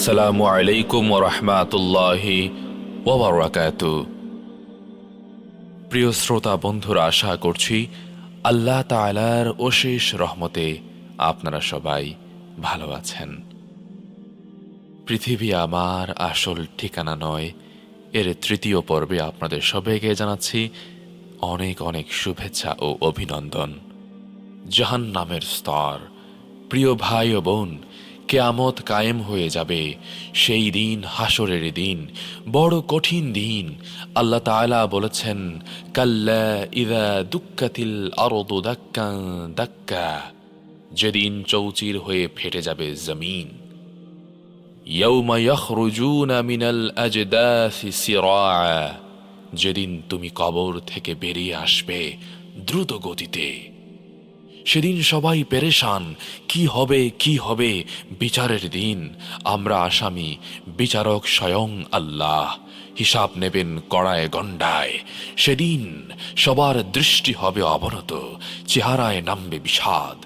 আসসালামু আলাইকুম রহমাতুল্লাহি ওবরাকাত। প্রিয় শ্রোতা বন্ধুরা, আশা করছি আল্লাহ তালার অশেষ রহমতে আপনারা সবাই ভালো আছেন। পৃথিবী আমার আসল ঠিকানা নয়, এর তৃতীয় পর্বে আপনাদের সবাইকে জানাচ্ছি অনেক অনেক শুভেচ্ছা ও অভিনন্দন। জাহান নামের স্তর। প্রিয় ভাই ও বোন কেয়ামত কায়েম হয়ে যাবে। সেই দিন হাসরের দিন, বড় কঠিন দিন। আল্লাহ তাআলা বলেছেন, কাল্লা ইদা দুক্কাতিল আরদু দাক্কা দাক্কা। যেদিন চৌচির হয়ে ফেটে যাবে জমিন। যেদিন তুমি কবর থেকে বেরিয়ে আসবে দ্রুত গতিতে। সেদিন সবাই পেরেশান। কি হবে কি হবে? বিচারের দিন। আমরা আসামি। বিচারক স্বয়ং আল্লাহ। হিসাব নেবেন কড়ায় গণ্ডায়। সেদিন সবার দৃষ্টি হবে অবনত। চেহারায় নামবে বিষাদ।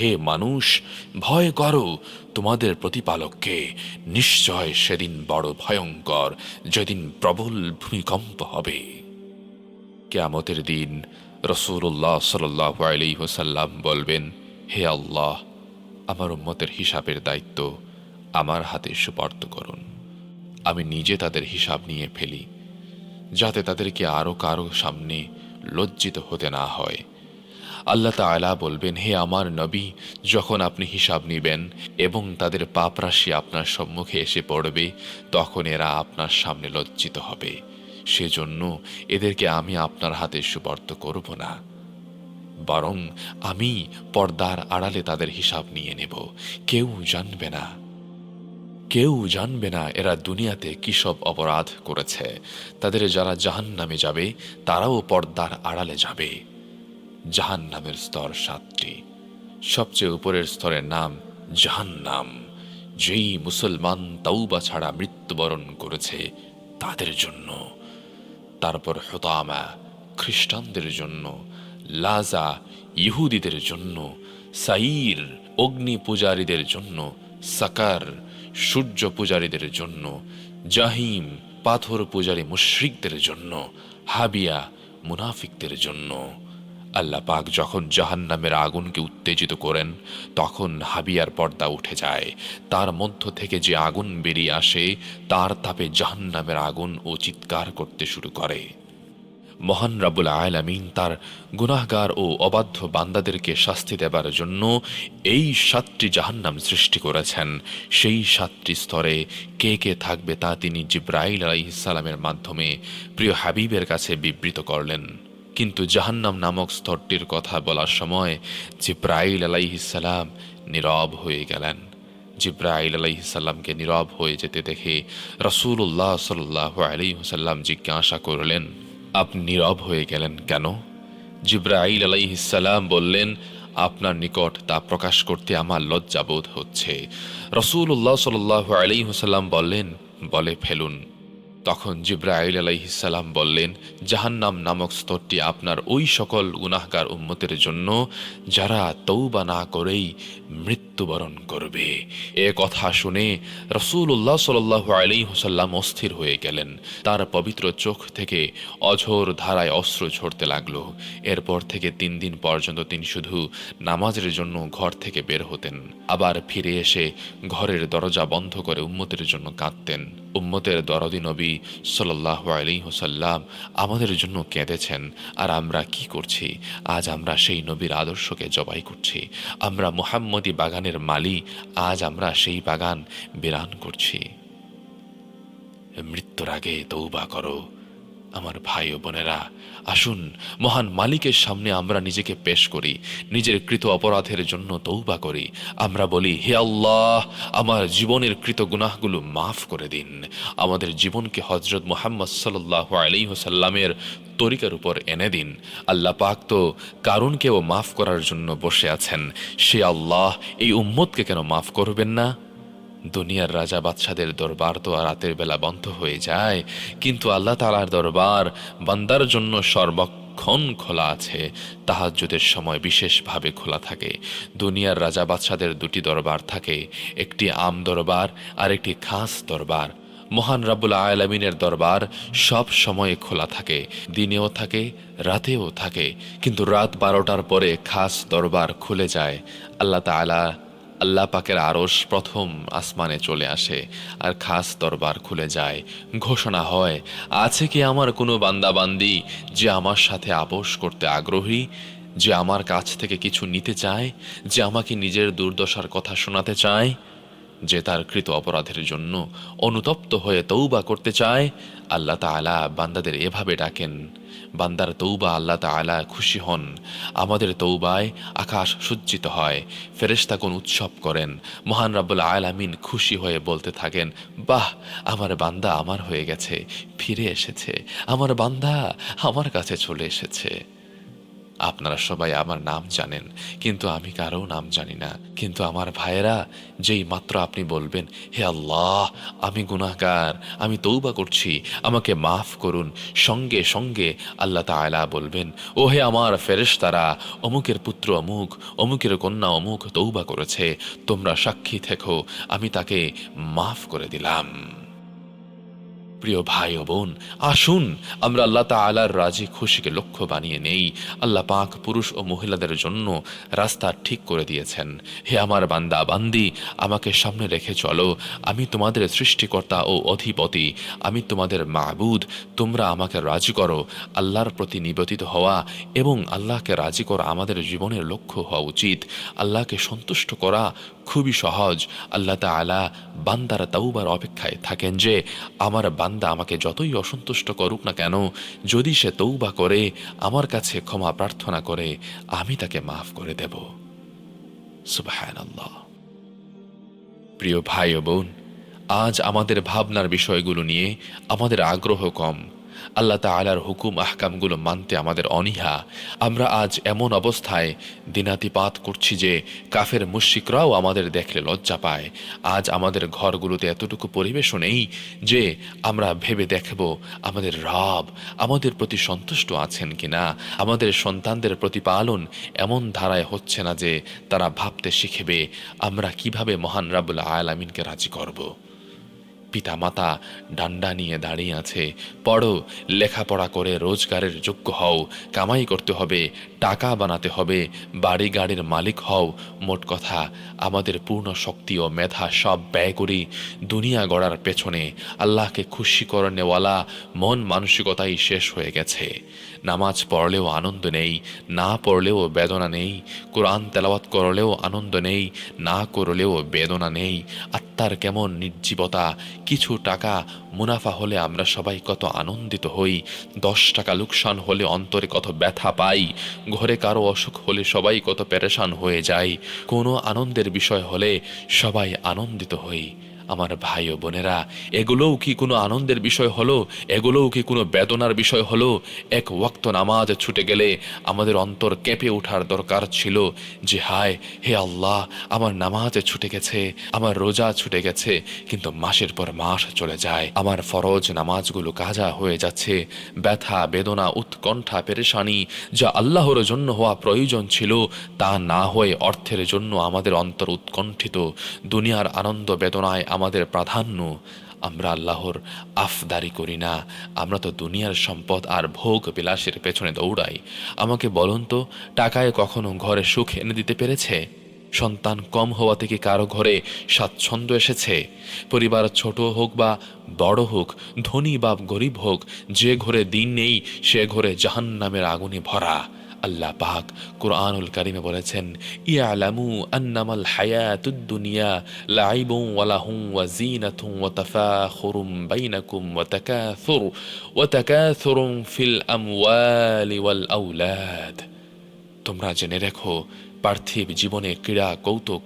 হে মানুষ, ভয় করো। তোমাদের প্রতিপালককে। নিশ্চয় সেদিন বড় ভয়ঙ্কর। যেদিন প্রবল ভূমিকম্প হবে। কেয়ামতের দিন রসুল্লাহ সাল্লাহ আলি হোসাল্লাম বলবেন, হে আল্লাহ, আমার উম্মতের হিসাবের দায়িত্ব আমার হাতে সুপার্দ করুন। আমি নিজে তাদের হিসাব নিয়ে ফেলি, যাতে তাদেরকে আরও কারও সামনে লজ্জিত হতে না হয়। আল্লাহ তাআলা বলবেন, হে আমার নবী, যখন আপনি হিসাব নিবেন এবং তাদের পাপরাশি আপনার সম্মুখে এসে পড়বে, তখন এরা আপনার সামনে লজ্জিত হবে। সেজন্য এদেরকে আমি আপনার হাতে সুবর্ত করব না। বরং আমি পর্দার আড়ালে তাদের হিসাব নিয়ে নেব। কেউ জানবে না। কেউ জানবে না এরা দুনিয়াতে কি সব অপরাধ করেছে। তাদের যারা জাহান নামে যাবে, তারাও পর্দার আড়ালে যাবে। জাহান নামের স্তর সাতটি। সবচেয়ে উপরের স্তরের নাম জাহান্নাম। যেই মুসলমান তাওবা ছাড়া মৃত্যুবরণ করেছে তাদের জন্য। তারপর হতামা খ্রিস্টানদের জন্য, লাজা ইহুদিদের জন্য, সাইর অগ্নি পূজারীদের জন্য, সাকার সূর্য পূজারীদের জন্য, জাহিম পাথর পূজারী মুশ্রিকদের জন্য, হাবিয়া মুনাফিকদের জন্য। আল্লাহ পাক যখন জাহান নামের আগুনকে উত্তেজিত করেন, তখন হাবিয়ার পর্দা উঠে যায়। তার মধ্য থেকে যে আগুন বেরিয়ে আসে, তার তাপে জাহান নামের আগুন ও চিৎকার করতে শুরু করে। মহান রাবুল আয়ালামিন তার গুনাহগার ও অবাধ্য বান্দাদেরকে শাস্তি দেবার জন্য এই সাতটি জাহান্নাম সৃষ্টি করেছেন। সেই সাতটি স্তরে কে কে থাকবে তা তিনি জিব্রাইল আলাইসালামের মাধ্যমে প্রিয় হাবিবের কাছে বিবৃত করলেন। কিন্তু জাহান্নাম নামক স্তরটির কথা বলার সময় জিব্রাইল আলাইহিসাল্লাম নীরব হয়ে গেলেন। জিব্রাইল আলাইহিসাল্লামকে নীরব হয়ে যেতে দেখে রসুল্লাহ সাল্লাহ আলাইসাল্লাম জিজ্ঞাসা করলেন, আপনি নীরব হয়ে গেলেন কেন? জিব্রাইল আলাইহিসাল্লাম বললেন, আপনার নিকট তা প্রকাশ করতে আমার লজ্জাবোধ হচ্ছে। রসুল্লাহ সাল্লাহ আলাইসাল্লাম বললেন, বলে ফেলুন। তখন জিব্রাইল আলাইহিসাল্লাম বললেন, জাহান্নাম নামক স্তরটি আপনার ওই সকল গুনাহগার উম্মতের জন্য, যারা তৌবা না করেই মৃত্যুবরণ করবে। এ কথা শুনে রসুল্লাহ সাল্লাহ আলী হুসাল্লাম অস্থির হয়ে গেলেন। তার পবিত্র চোখ থেকে অঝোর ধারায় অস্ত্র ঝরতে লাগল। এরপর থেকে তিন দিন পর্যন্ত তিনি শুধু নামাজের জন্য ঘর থেকে বের হতেন। আবার ফিরে এসে ঘরের দরজা বন্ধ করে উম্মতের জন্য কাঁদতেন। উম্মতের দরদি নবী সাল্লাহ আলী হোসাল্লাম আমাদের জন্য কেঁদেছেন। আর আমরা কি করছি? আজ আমরা সেই নবীর আদর্শকে জবাই করছি। আমরা মুহাম্মদী বাগানের মালি আজ আমরা সেই বাগান বিরান করছি। মৃত্যুর আগে তৌবা করো। আমার ভাই ও বোনেরা, আসুন, মহান মালিকের সামনে আমরা নিজেকে পেশ করি, নিজের কৃত অপরাধের জন্য তৌবা করি। আমরা বলি, হে আল্লাহ, আমার জীবনের কৃত গুনাহগুলো মাফ করে দিন। আমাদের জীবনকে হজরত মোহাম্মদ সাল্লাহ আলী হোসাল্লামের তরিকার উপর এনে দিন। আল্লাহ পাক তো কারণকেও মাফ করার জন্য বসে আছেন। সে আল্লাহ, এই উম্মতকে কেন মাফ করবেন না? দুনিয়ার রাজা বাদশাদের দরবার তো আর রাতের বেলা বন্ধ হয়ে যায়, কিন্তু আল্লাহ তালার দরবার বান্দার জন্য সর্বক্ষণ খোলা আছে, তাহাজ্জুদের সময় বিশেষভাবে খোলা থাকে। দুনিয়ার রাজা বাদশাদের দুটি দরবার থাকে, একটি আম দরবার আর একটি খাস দরবার। মহান রাব্বুল আয়ালামিনের দরবার সব সময় খোলা থাকে, দিনেও থাকে, রাতেও থাকে, কিন্তু রাত বারোটার পরে খাস দরবার খুলে যায়, আল্লাহ তাআলা আল্লাহ পাকের আরস প্রথম আসমানে চলে আসে আর খাস দরবার খুলে যায়। ঘোষণা হয়, আছে কি আমার কোনো বান্দাবান্দি যে আমার সাথে আপোষ করতে আগ্রহী, যে আমার কাছ থেকে কিছু নিতে চায়, যে আমাকে নিজের দুর্দশার কথা শোনাতে চায়, যে তার কৃত অপরাধের জন্য অনুতপ্ত হয়ে তৌবা করতে চায়? আল্লাহ তাআলা বান্দাদের এভাবে ডাকেন। বান্দার তৌবা আল্লাহ তাআলা খুশি হন। আমাদের তৌবায় আকাশ সজ্জিত হয় ফেরেশতাগণ উৎসব করেন, মহান রাব্বুল আলামিন খুশি হয়ে বলতে থাকেন, বাহ, আমার বান্দা আমার হয়ে গেছে, ফিরে এসেছে, আমার বান্দা আমার কাছে চলে এসেছে। আপনারা সবাই আমার নাম জানেন, কিন্তু আমি কারও নাম জানি না। কিন্তু আমার ভাইয়েরা যেই মাত্র আপনি বলবেন, হে আল্লাহ, আমি গুনাহগার, আমি তৌবা করছি, আমাকে মাফ করুন। সঙ্গে সঙ্গে আল্লাহ তাআলা বলবেন, ও হে আমার ফেরেশতারা, অমুকের পুত্র অমুক, অমুকের কন্যা অমুক তৌবা করেছে, তোমরা সাক্ষী থেকো, আমি তাকে মাফ করে দিলাম। প্রিয় ভাই ও বোন, আসুন, আমরা আল্লাহ তাআলার রাজি খুশিকে লক্ষ্য বানিয়ে নেই। আল্লাহ পাক পুরুষ ও মহিলাদের জন্য রাস্তা ঠিক করে দিয়েছেন। হে আমার বান্দা, বান্দি, আমাকে সামনে রেখে চলো। আমি তোমাদের সৃষ্টিকর্তা ও অধিপতি। আমি তোমাদের মাবুদ, তোমরা আমাকে রাজি করো। আল্লাহর প্রতি নিবেদিত হওয়া এবং আল্লাহকে রাজি করা আমাদের জীবনের লক্ষ্য হওয়া উচিত। আল্লাহকে সন্তুষ্ট করা খুবই সহজ। আল্লাহ তাআলা বান্দারা তাওবার অপেক্ষায় থাকেন যে, আমার বান্দা আমাকে যতই অসন্তুষ্ট করুক না কেন, যদি সে তৌবা করে, আমার কাছে ক্ষমা প্রার্থনা করে, আমি তাকে মাফ করে দেব। সুবহানাল্লাহ। প্রিয় ভাই ও বোন, আজ আমাদের ভাবনার বিষয়গুলো নিয়ে আমাদের আগ্রহ কম। আল্লাহ তাআলার হুকুম আহকামগুলো মানতে আমাদের অনীহা। আমরা আজ এমন অবস্থায় দিনাতিপাত করছি যে কাফের মুশিকরাও আমাদের দেখলে লজ্জা পায়। আজ আমাদের ঘরগুলোতে এতটুকু পরিবেশও নেই যে আমরা ভেবে দেখব আমাদের রব আমাদের প্রতি সন্তুষ্ট আছেন কিনা। আমাদের সন্তানদের প্রতিপালন এমন ধারায় হচ্ছে না যে তারা ভাবতে শিখেবে, আমরা কীভাবে মহান রাবুল আয়ালামিনকে রাজি করব। পিতা মাতা ডান্ডা নিয়ে দাঁড়িয়ে আছে। পড়ো, লেখাপড়া করে রোজগারের যোগ্য হও। কামাই করতে হবে, টাকা বানাতে হবে, বাড়ি গাড়ির মালিক হও। মোট কথা, আমাদের পূর্ণ শক্তি ও মেধা সব ব্যয় করি দুনিয়া গড়ার পেছনে। আল্লাহকে খুশি করে নেওয়ালা মন মানসিকতাই শেষ হয়ে গেছে। নামাজ পড়লেও আনন্দ নেই, না পড়লেও বেদনা নেই। কোরআন তেলাওয়াত করলেও আনন্দ নেই, না করলেও বেদনা নেই। আত্মার কেমন নির্জীবতা কিছু টাকা মুনাফা হলে আমরা সবাই কত আনন্দিত হই। দশ টাকা লোকসান হলে অন্তরে কত ব্যথা পাই। ঘরে কারও অসুখ হলে সবাই কত পেরেশান হয়ে যায় কোনো আনন্দের বিষয় হলে সবাই আনন্দিত হই। আমার ভাই ও বোনেরা, এগুলোও কি কোনো আনন্দের বিষয় হলো? এগুলোও কি কোনো বেদনার বিষয় হলো? এক ওয়াক্ত নামাজ ছুটে গেলে আমাদের অন্তর কেঁপে ওঠার দরকার ছিল যে, হায়, হে আল্লাহ, আমার নামাজ ছুটে গেছে, আমার রোজা ছুটে গেছে, কিন্তু মাসের পর মাস চলে যায়। আমার ফরজ নামাজগুলো কাজা হয়ে যাচ্ছে। ব্যথা, বেদনা, উৎকণ্ঠা, পেরেশানি যা আল্লাহর জন্য হওয়া প্রয়োজন ছিল, তা না হয়ে অর্থের জন্য আমাদের অন্তর উৎকণ্ঠিত। দুনিয়ার আনন্দ বেদনায় আমাদের প্রাধান্য, আমরা আল্লাহর আফদারি করি না। আমরা তো দুনিয়ার সম্পদ আর ভোগ বিলাসের পেছনে দৌড়াই। আমাকে বলুন তো, টাকায় কখনো ঘরে সুখ এনে দিতে পেরেছে? সন্তান কম হওয়া থেকে কারও ঘরে স্বাচ্ছন্দ্য এসেছে? পরিবার ছোট হোক বা বড় হোক, ধনী বা গরিব হোক, যে ঘরে দিন নেই সে ঘরে জাহান নামের আগুনে ভরা। আল্লাহ পাক কুরআনুল কারিমে বলেছেন, ইয়ালামু আন্নামাল হায়াতুদ দুনিয়া লাইবুন ওয়া লাহুম ওয়া জিনাতুন ওয়া তাফাখুরুম বাইনাকুম ওয়া তাকাথুর ওয়া তাকাথুরুম ফিল আমওয়ালি ওয়াল আওলাদ। তোমরা জেনে রেখো, পার্থিব জীবনে ক্রীড়া কৌতুক,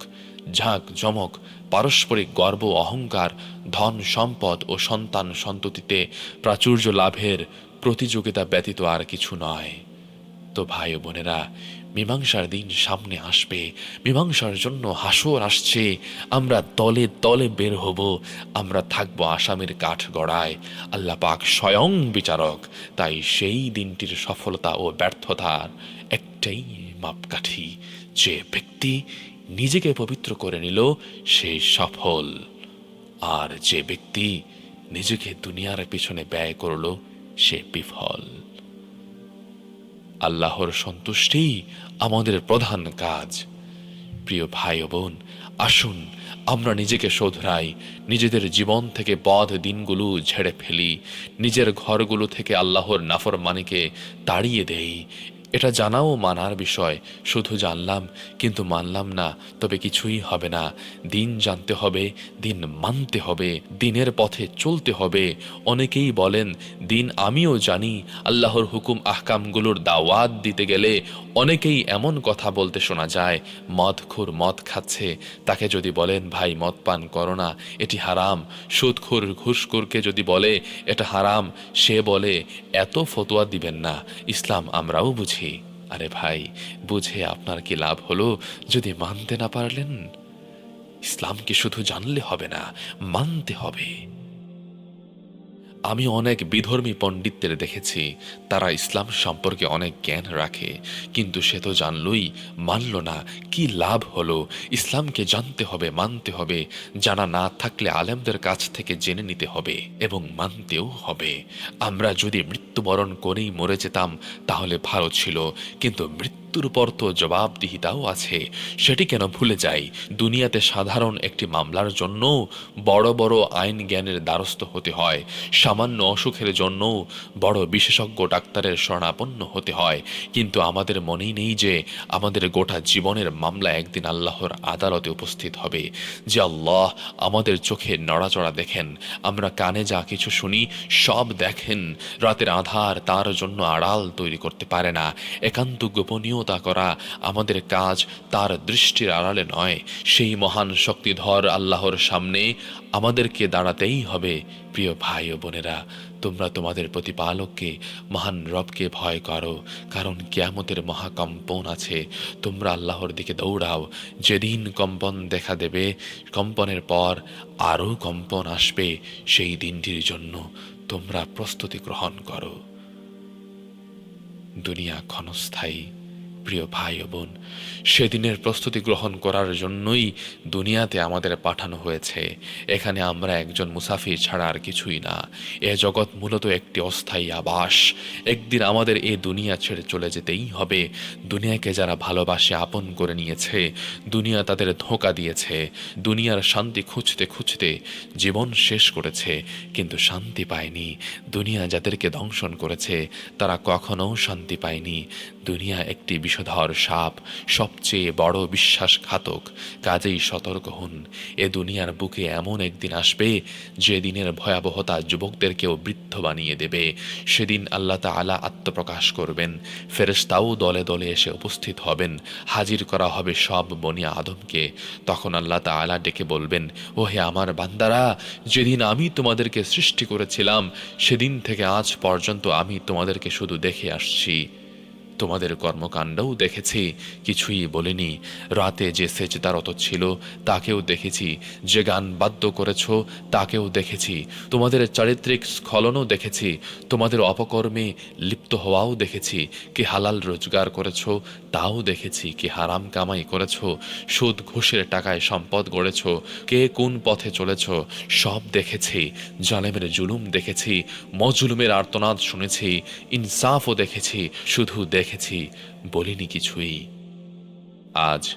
ঝাঁক জমক পারস্পরিক গর্ব, অহংকার, ধন, সম্পদ ও সন্তান সন্ততিতে প্রাচুর্য লাভের প্রতিযোগিতা ব্যতীত আর কিছু নয়। তো ভাই বোনেরা, মীমাংসার দিন সামনে আসবে, মীমাংসার জন্য হাসর আসছে। আমরা দলে দলে বের হব, আমরা থাকব আসামের কাঠ গড়ায়। আল্লাহ পাক স্বয়ং বিচারক, তাই সেই দিনটির সফলতা ও ব্যর্থতার একটাই মাপকাঠি। যে ব্যক্তি নিজেকে পবিত্র করে নিল, সে সফল। আর যে ব্যক্তি নিজেকে দুনিয়ার পিছনে ব্যয় করল, সে বিফল। আল্লাহর সন্তুষ্টি আমাদের প্রধান কাজ। প্রিয় ভাই ও বোন, আসুন আমরা নিজেকে শোধরাই, নিজেদের জীবন থেকে বধ দিনগুলো ঝেড়ে ফেলি, নিজের ঘরগুলো থেকে আল্লাহর নাফরমানিকে তাড়িয়ে দেই এটা জানাও মানার বিষয়। শুধু জানলাম, কিন্তু মানলাম না, তবে কিছুই হবে না। দিন জানতে হবে, দিন মানতে হবে, দিনের পথে চলতে হবে। অনেকেই বলেন, দিন আমিও জানি, আল্লাহর হুকুম আহকামগুলোর দাওয়াত দিতে গেলে অনেকেই এমন কথা বলতে শোনা যায় মদখুর মদ খাচ্ছে। তাকে যদি বলেন, ভাই, মদ পান করো না, এটি হারাম। সুদখুর ঘুষখুরকে যদি বলে, এটা হারাম, সে বলে, এত ফতোয়া দিবেন না। ইসলাম আমরাও বুঝি। আরে ভাই, বুঝে আপনার কি লাভ হলো? যদি মানতে না পারলেন, ইসলামকে শুধু জানলে হবে না, মানতে হবে। আমি অনেক বিধর্মী পণ্ডিতদের দেখেছি। তারা ইসলাম সম্পর্কে অনেক জ্ঞান রাখে। কিন্তু সে তো জানলই, মানল না, কি লাভ হলো? ইসলামকে জানতে হবে, মানতে হবে। জানা না থাকলে আলেমদের কাছ থেকে জেনে নিতে হবে এবং মানতেও হবে। আমরা যদি মৃত্যুবরণ করেই মরে যেতাম, তাহলে ভালো ছিল। কিন্তু মৃত্যু মৃত্যুর পর তো জবাবদিহিতাও আছে। সেটি কেন ভুলে যাই? দুনিয়াতে সাধারণ একটি মামলার জন্য বড় বড় আইন জ্ঞানের দ্বারস্থ হতে হয়। সামান্য অসুখের জন্য বড় বিশেষজ্ঞ ডাক্তারের শরণাপন্ন হতে হয়। কিন্তু আমাদের মনেই নেই যে আমাদের গোটা জীবনের মামলা একদিন আল্লাহর আদালতে উপস্থিত হবে। যে আল্লাহ আমাদের চোখে নড়াচড়া দেখেন, আমরা কানে যা কিছু শুনি, সব দেখেন, রাতের আধার তার জন্য আড়াল তৈরি করতে পারে না। একান্ত গোপনীয় গোপনীয়তা করা আমাদের কাজ তার দৃষ্টির আড়ালে নয়। সেই মহান শক্তিধর আল্লাহর সামনে আমাদেরকে দাঁড়াতেই হবে। প্রিয় ভাই ও বোনেরা, তোমরা তোমাদের প্রতিপালককে, মহান রবকে ভয় করো, কারণ কেয়ামতের মহাকম্পন আছে। তোমরা আল্লাহর দিকে দৌড়াও। যেদিন কম্পন দেখা দেবে, কম্পনের পর আরও কম্পন আসবে সেই দিনটির জন্য তোমরা প্রস্তুতি গ্রহণ করো। দুনিয়া ক্ষণস্থায়ী। প্রিয় ভাই ও বোন, সেদিনের প্রস্তুতি গ্রহণ করার জন্যই দুনিয়াতে আমাদের পাঠানো হয়েছে। এখানে আমরা একজন মুসাফির ছাড়া আর কিছুই না। এ জগৎ মূলত একটি অস্থায়ী আবাস। একদিন আমাদের এ দুনিয়া ছেড়ে চলে যেতেই হবে। দুনিয়াকে যারা ভালোবাসে আপন করে নিয়েছে, দুনিয়া তাদের ধোঁকা দিয়েছে। দুনিয়ার শান্তি খুঁজতে খুঁজতে জীবন শেষ করেছে, কিন্তু শান্তি পায়নি। দুনিয়া যাদেরকে দংশন করেছে, তারা কখনো শান্তি পায়নি। দুনিয়া একটি বিষধর সাপ, সবচেয়ে বড় বিশ্বাসঘাতক। কাজেই সতর্ক হন। এ দুনিয়ার বুকে এমন একদিন আসবে যে দিনের ভয়াবহতা যুবকদেরকেও বৃদ্ধ বানিয়ে দেবে। সেদিন আল্লাহ তালা আত্মপ্রকাশ করবেন। ফেরেস্তাও দলে দলে এসে উপস্থিত হবেন। হাজির করা হবে সব বনিয়া আদমকে। তখন আল্লাহ তালা ডেকে বলবেন ও হে আমার বান্দারা, যেদিন আমি তোমাদেরকে সৃষ্টি করেছিলাম, সেদিন থেকে আজ পর্যন্ত আমি তোমাদেরকে শুধু দেখে আসছি। তোমাদের কর্মকাণ্ডও দেখেছি, কিছুই বলিনি। রাতে যে সেজদারত ছিল, তাকেও দেখেছি। যে গান বাদ্য করেছ, তাকেও দেখেছি। তোমাদের চারিত্রিক স্খলনও দেখেছি। তোমাদের অপকর্মে লিপ্ত হওয়াও দেখেছি। কি হালাল রোজগার করেছ, তাও দেখেছি। কি হারাম কামাই করেছ, সুদ ঘুষের টাকায় সম্পদ গড়েছ, কে কোন পথে চলেছ, সব দেখেছি। জালেমের জুলুম দেখেছি, মজুলুমের আর্তনাদ শুনেছি। ইনসাফও দেখেছি, শুধু দেখেছি, বলিনি কিছুই। আজ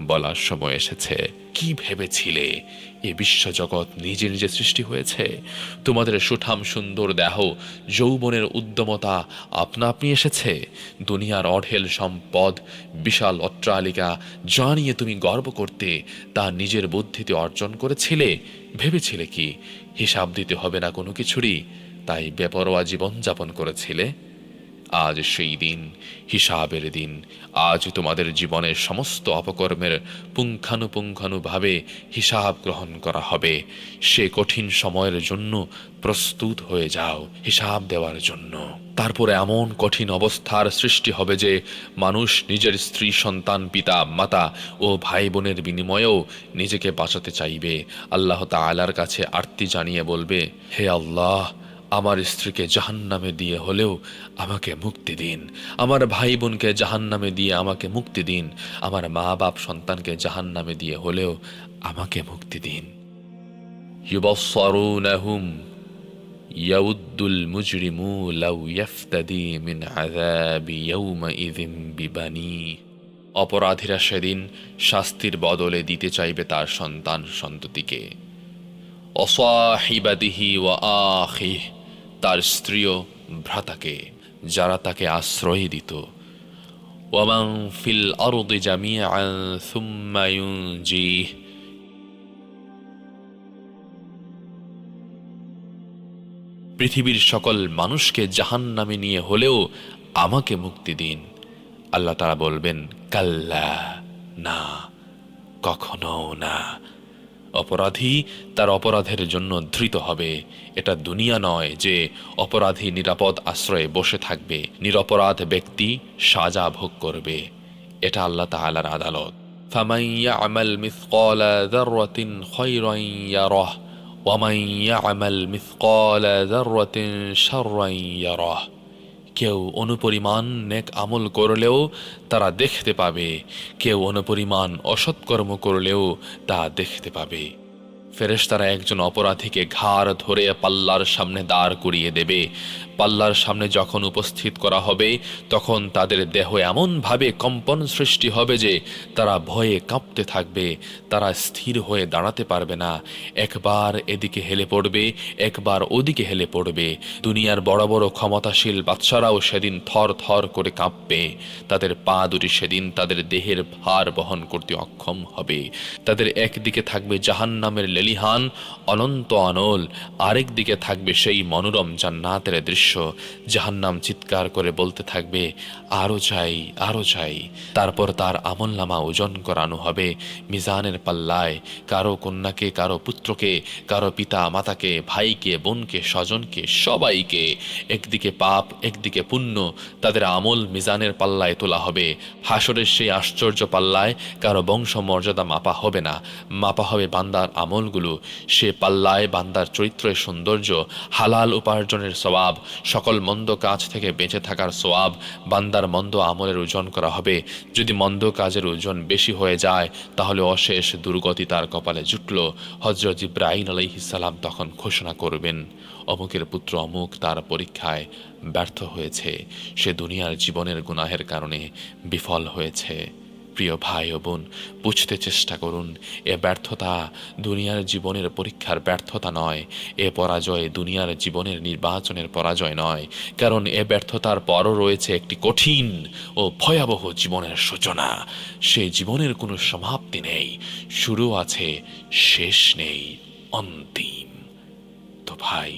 বলার সময় এসেছে। কি ভেবেছিলে? এ বিশ্বজগৎ নিজে নিজে সৃষ্টি হয়েছে। তোমাদের সুঠাম সুন্দর দেহ, যৌবনের উদ্যমতা আপনা আপনি এসেছে। দুনিয়ার অঢেল সম্পদ, বিশাল অট্টালিকা যা নিয়ে তুমি গর্ব করতে তা নিজের বুদ্ধিতে অর্জন করেছিলে। ভেবেছিলে কি? হিসাব দিতে হবে না কোনো কিছুরই। তাই বেপরোয়া জীবনযাপন করেছিলে। আজ সেই দিন, হিসাবের দিন। আজ তোমাদের জীবনের সমস্ত অপকর্মের পুঙ্খানুপুঙ্খানুভাবে হিসাব গ্রহণ করা হবে। সে কঠিন সময়ের জন্য প্রস্তুত হয়ে যাও হিসাব দেওয়ার জন্য। তারপরে এমন কঠিন অবস্থার সৃষ্টি হবে যে মানুষ নিজের স্ত্রী, সন্তান, পিতা, মাতা ও ভাই বোনের বিনিময়েও নিজেকে বাঁচাতে চাইবে। আল্লাহ তাআলার কাছে আরতি জানিয়ে বলবে, হে আল্লাহ আমার স্ত্রীকে জাহান্নামে দিয়ে হলেও আমাকে মুক্তি দিন। আমার ভাই বোনকে জাহান্নামে দিয়ে আমাকে মুক্তি দিন। আমার মা বাপ সন্তানকে জাহান্নামে দিয়ে হলেও আমাকে মুক্তি দিন। মুজরিমু লাউ অপরাধীরা সেদিন শাস্তির বদলে দিতে চাইবে তার সন্তান সন্ততিকে। অসাহিবাদিহি ওয়া আহিহ তার স্ত্রী ও ভ্রাতাকে, যারা তাকে আশ্রয় দিত। ওয়ামাং ফিল পৃথিবীর সকল মানুষকে জাহান নামে নিয়ে হলেও আমাকে মুক্তি দিন। আল্লাহ তারা বলবেন, কাল্লা, না কখনো না। অপরাধী তার অপরাধের জন্য ধৃত হবে এটা দুনিয়া নয় যে অপরাধী নিরাপদ আশ্রয়ে বসে থাকবে নিরপরাধ ব্যক্তি সাজা ভোগ করবে এটা আল্লাহ তাআলার আদালত فمن يعمل مثقال ذرة خيرا يره ومن يعمل مثقال ذرة شرا يره কেউ অনুপরিমাণ নেক আমল করলেও তারা দেখতে পাবে। কেউ অনুপরিমাণ অসৎকর্ম করলেও তা দেখতে পাবে। ফেরেশতারা একজন অপরাধীকে ঘাড় ধরে পাল্লার সামনে দাঁড় করিয়ে দেবে। পাল্লার সামনে যখন উপস্থিত করা হবে, তখন তাদের দেহ এমনভাবে কম্পন সৃষ্টি হবে যে, তারা ভয়ে কাঁপতে থাকবে, তারা স্থির হয়ে দাঁড়াতে পারবে না। একবার এদিকে হেলে পড়বে, একবার ওদিকে হেলে পড়বে। দুনিয়ার বড় বড় ক্ষমতাশীল বাচ্চারাও সেদিন থর থর করে কাঁপবে। তাদের পা দুটি সেদিন তাদের দেহের ভার বহন করতে অক্ষম হবে। তাদের একদিকে থাকবে জাহান্নামের লেলিহান, অনন্ত অনল আরেক দিকে থাকবে সেই মনোরম জান্নাতের দৃশ্য। জাহান্নাম চিৎকার করে বলতে থাকবে, আরও চাই আরও চাই। তারপর তার আমলনামা ওজন করানো হবে মিজানের পাল্লায়। কারও কন্যাকে, কারও পুত্রকে, কারও পিতা মাতাকে, ভাইকে, বোনকে, স্বজনকে, সবাইকে। একদিকে পাপ, একদিকে পুণ্য, তাদের আমল মিজানের পাল্লায় তোলা হবে। হাসরের সেই আশ্চর্য পাল্লায় কারও বংশ মর্যাদা মাপা হবে না। মাপা হবে বান্দার আমলগুলো। সে পাল্লায় বান্দার চরিত্রের সৌন্দর্য, হালাল উপার্জনের স্বভাব সকল মন্দ কাজ থেকে বেঁচে থাকার সোয়াব বান্দার মন্দ আমলের ওজন করা হবে। যদি মন্দ কাজের ওজন বেশি হয়ে যায়, তাহলে অশেষ দুর্গতি তার কপালে জুটল। হজরত ইব্রাহিম আলাইহিসাল্লাম তখন ঘোষণা করবেন, অমুকের পুত্র অমুক তার পরীক্ষায় ব্যর্থ হয়েছে। সে দুনিয়ার জীবনের গুনাহের কারণে বিফল হয়েছে। প্রিয় ভাই ও বোন, বুঝতে চেষ্টা করুন, এ ব্যর্থতা দুনিয়ার জীবনের পরীক্ষার ব্যর্থতা নয়, এ পরাজয় দুনিয়ার জীবনের নির্বাচনের পরাজয় নয়, কারণ এ ব্যর্থতার পরও রয়েছে একটি কঠিন ও ভয়াবহ জীবনের সূচনা। সে জীবনের কোনো সমাপ্তি নেই, শুরু আছে, শেষ নেই, অন্তিম। তো ভাই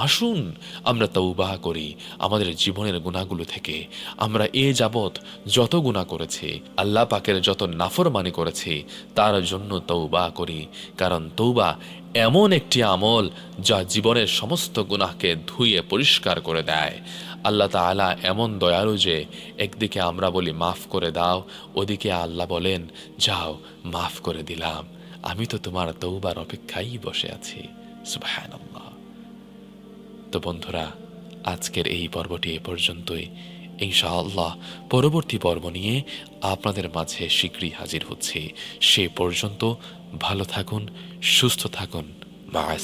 আসুন, আমরা তৌবা করি। আমাদের জীবনের গুণাগুলো থেকে আমরা এ যাবৎ যত গুণা করেছি, আল্লাহ পাকের যত নাফরমানি করেছি, তার জন্য তৌবা করি। কারণ তৌবা এমন একটি আমল যা জীবনের সমস্ত গুনাহকে ধুয়ে পরিষ্কার করে দেয়। আল্লাহ তাআলা এমন দয়ালু যে, একদিকে আমরা বলি, মাফ করে দাও। ওদিকে আল্লাহ বলেন, যাও, মাফ করে দিলাম। আমি তো তোমার তৌবার অপেক্ষায় বসে আছি। সুবহানাল্লাহ। তো বন্ধুরা, আজকের এই পর্বটি এ পর্যন্তই। ইনশাআল্লাহ, পরবর্তী পর্ব নিয়ে আপনাদের মাঝে শীঘ্রই হাজির হচ্ছে। সে পর্যন্ত ভালো থাকুন, সুস্থ থাকুন। মা